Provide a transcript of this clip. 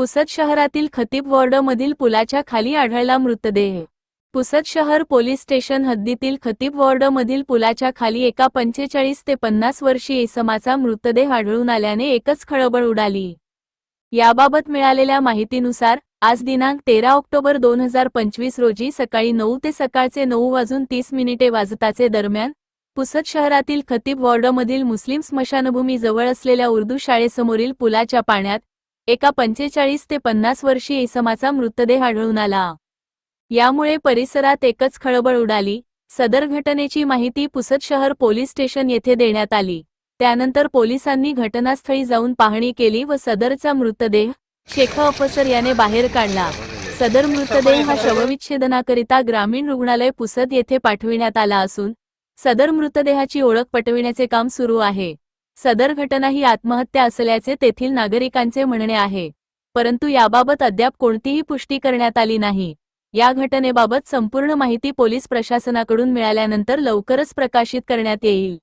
पुसद शहरातील खतीब वॉर्डमधील पुलाच्या खाली आढळला मृतदेह. पुसद शहर पोलीस स्टेशन हद्दीतील खतीब वॉर्डमधील पुलाच्या खाली एका पंचेचाळीस ते पन्नास वर्षीय इसमाचा मृतदेह आढळून आल्याने एकच खळबळ उडाली. याबाबत मिळालेल्या माहितीनुसार आज दिनांक तेरा ऑक्टोबर दोन हजार पंचवीस रोजी सकाळी नऊ ते सकाळचे नऊ वाजून तीस मिनिटे वाजताचे दरम्यान पुसद शहरातील खतीब वॉर्डमधील मुस्लिम स्मशानभूमी जवळ असलेल्या उर्दू शाळेसमोरील पुलाच्या पाण्यात एका पंचेचाळीस ते पन्नास वर्षीय इसमाचा मृतदेह आढळून आला. यामुळे परिसरात एकच खळबळ उडाली. सदर घटनेची माहिती पुसद शहर पोलीस स्टेशन येथे देण्यात आली. त्यानंतर पोलिसांनी घटनास्थळी जाऊन पाहणी केली व सदरचा मृतदेह शेख अफसर याने बाहेर काढला. सदर मृतदेह हा शवविच्छेदनाकरिता ग्रामीण रुग्णालय पुसद येथे पाठविण्यात आला असून सदर मृतदेहाची ओळख पटविण्याचे काम सुरू आहे. सदर घटना ही आत्महत्या असल्याचे तेथील नागरिकांचे म्हणणे आहे. परंतु याबाबत अद्याप कोणतीही पुष्टी करण्यात आली नाही. या घटनेबाबत संपूर्ण माहिती पोलीस प्रशासनाकडून मिळाल्यानंतर लवकरच प्रकाशित करण्यात येईल.